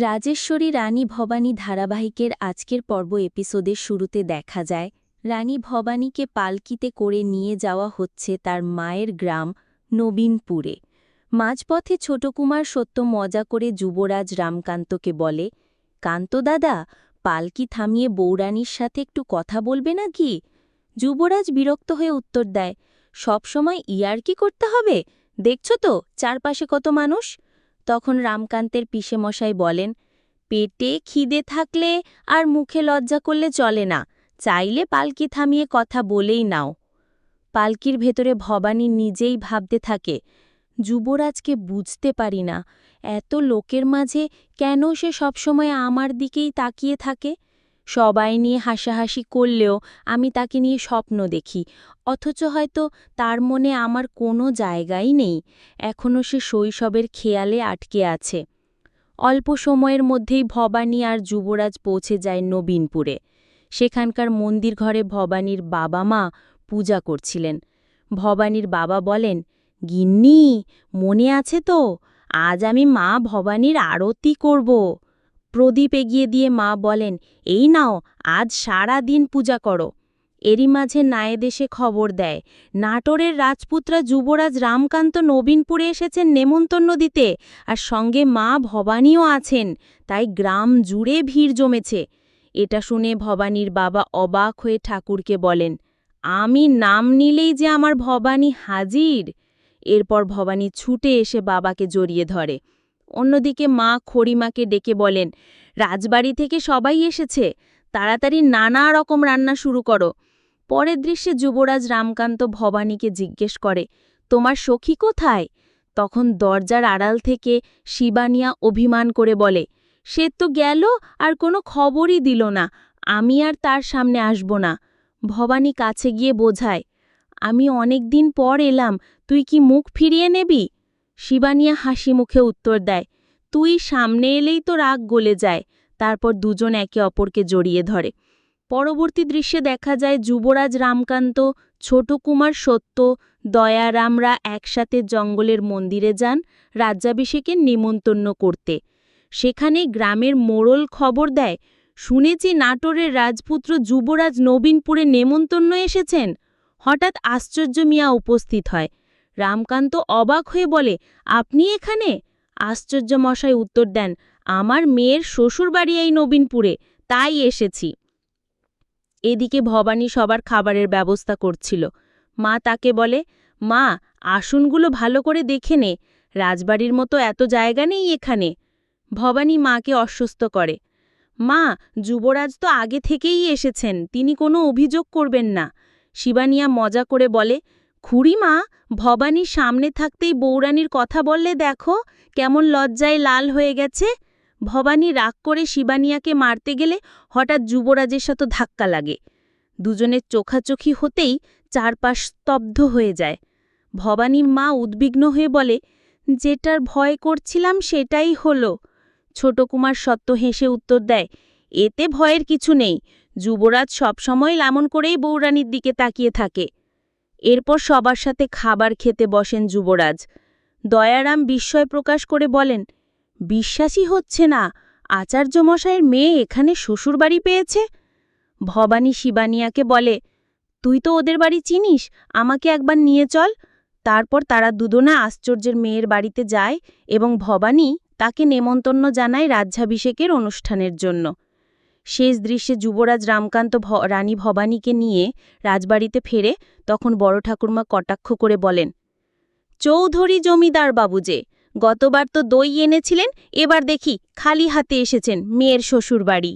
রাজেশ্বরী রানী ভবানী ধারাবাহিকের আজকের পর্ব এপিসোডের শুরুতে দেখা যায়, রানী ভবানীকে পালকিতে করে নিয়ে যাওয়া হচ্ছে তার মায়ের গ্রাম, নবীনপুরে। মাঝপথে ছোটকুমার সত্য মজা করে যুবরাজ রামকান্তকে বলে, কান্ত দাদা, পালকি থামিয়ে বৌরানীর সাথে একটু কথা বলবে নাকি? যুবরাজ বিরক্ত হয়ে উত্তর দেয়, সবসময় ইয়ার কি করতে হবে, দেখছ তো, চারপাশে কত মানুষ? তখন রামকান্তের পিসেমশাই বলেন, পেটে খিদে থাকলে আর মুখে লজ্জা করলে চলে না, চাইলে পালকি থামিয়ে কথা বলেই নাও। পালকির ভেতরে ভবানী নিজেই ভাবতে থাকে, যুবরাজকে বুঝতে পারি না, এত লোকের মাঝে কেন সে সবসময় আমার দিকেই তাকিয়ে থাকে? সবাই নিয়ে হাসাহাসি করলেও আমি তাকে নিয়ে স্বপ্ন দেখি। অথচ হয়তো তার মনে আমার কোনো জায়গাই নেই। এখনও সে শৈশবের খেয়ালে আটকে আছে। অল্প সময়ের মধ্যেই ভবানী আর যুবরাজ পৌঁছে যায় নবীনপুরে। সেখানকার মন্দির ঘরে ভবানীর বাবা মা পূজা করছিলেন। ভবানীর বাবা বলেন, গিন্নি, মনে আছে তো? আজ আমি মা ভবানীর আরতি করব। প্রদীপ এগিয়ে দিয়ে মা বলেন, এই নাও, আজ সারা দিন পূজা করো। এরই মাঝে নায়েদেশে খবর দেয়, নাটোরের রাজপুত্রা যুবরাজ রামকান্ত নবীনপুরে এসেছেন নেমন্তন্ন দিতে আর সঙ্গে মা ভবানীও আছেন, তাই গ্রাম জুড়ে ভিড় জমেছে। এটা শুনে ভবানীর বাবা অবাক হয়ে ঠাকুরকে বলেন, আমি নাম নিলেই যে আমার ভবানী হাজির? এরপর ভবানী ছুটে এসে বাবাকে জড়িয়ে ধরে। অন্যদিকে মা খড়িমাকে ডেকে বলেন, রাজবাড়ি থেকে সবাই এসেছে, তাড়াতাড়ি নানা রকম রান্না শুরু করো। পরের দৃশ্যে যুবরাজ রামকান্ত ভবানীকে জিজ্ঞেস করে, তোমার সখী কোথায়? তখন দরজার আড়াল থেকে শিবানিয়া অভিমান করে বলে, সে তো গেল আর কোনো খবরই দিল না, আমি আর তার সামনে আসব না। ভবানী কাছে গিয়ে বোঝায়, আমি অনেক দিন পর এলাম, তুই কি মুখ ফিরিয়ে নেবি? শিবানিয়া হাসি মুখে উত্তর দেয়, তুই সামনে এলেই তো রাগ গলে যায়। তারপর দুজন একে অপরকে জড়িয়ে ধরে। পরবর্তী দৃশ্যে দেখা যায় যুবরাজ রামকান্ত, ছোট কুমার সত্য দয়ারামরা একসাথে জঙ্গলের মন্দিরে যান রাজ্যাভিষেকের নিমন্তন্ন করতে। সেখানে গ্রামের মোড়ল খবর দেয়, শুনেছি নাটোরের রাজপুত্র যুবরাজ নবীনপুরে নেমন্তন্ন এসেছেন? হঠাৎ আশ্চর্য মিয়া উপস্থিত হয়। রামকান্ত অবাক হয়ে বলে, আপনি এখানে? আশ্চর্য মশাই উত্তর দেন, আমার মেয়ের শ্বশুরবাড়ি এই নবীনপুরে, তাই এসেছি। এদিকে ভবানী সবার খাবারের ব্যবস্থা করছিল। মা তাকে বলে, মা, আসনগুলো ভালো করে দেখে নে, রাজবাড়ির মতো এত জায়গা নেই এখানে। ভবানী মাকে অস্বস্ত করে, মা, যুবরাজ তো আগে থেকেই এসেছেন, তিনি কোনো অভিযোগ করবেন না। শিবানিয়া মজা করে বলে খুড়িমা ভবানীর সামনে থাকতেই বৌরানীর কথা বললে দেখো, কেমন লজ্জায় লাল হয়ে গেছে। ভবানী রাগ করে শিবানিয়াকে মারতে গেলে হঠাৎ যুবরাজের সাথে ধাক্কা লাগে। দুজনের চোখাচোখি হতেই চারপাশ স্তব্ধ হয়ে যায়। ভবানীর মা উদ্বিগ্ন হয়ে বলে, যেটার ভয় করছিলাম সেটাই হলো। ছোট কুমার সত্য হেসে উত্তর দেয়, এতে ভয়ের কিছু নেই। যুবরাজ সবসময় লামন করেই বৌরানীর দিকে তাকিয়ে থাকে। এরপর সবার সাথে খাবার খেতে বসেন যুবরাজ। দয়ারাম বিস্ময় প্রকাশ করে বলেন, বিশ্বাসই হচ্ছে না, আচার্যমশাইয়ের মেয়ে এখানে শ্বশুরবাড়ি পেয়েছে? ভবানী শিবানিয়াকে বলে, তুই তো ওদের বাড়ি চিনিস, আমাকে একবার নিয়ে চল। তারপর তারা দুদনা আশ্চর্যের মেয়ের বাড়িতে যায় এবং ভবানী তাকে নেমন্তন্ন জানায় রাজ্যাভিষেকের অনুষ্ঠানের জন্য। শেষ দৃশ্যে যুবরাজ রামকান্ত রানী ভবানীকে নিয়ে রাজবাড়িতে ফেরে তখন বড় ঠাকুরমা কটাক্ষ করে বলেন, চৌধুরী জমিদার বাবু যে, গতবার তো দই এনেছিলেন, এবার দেখি খালি হাতে এসেছেন মেয়ের শ্বশুরবাড়ি।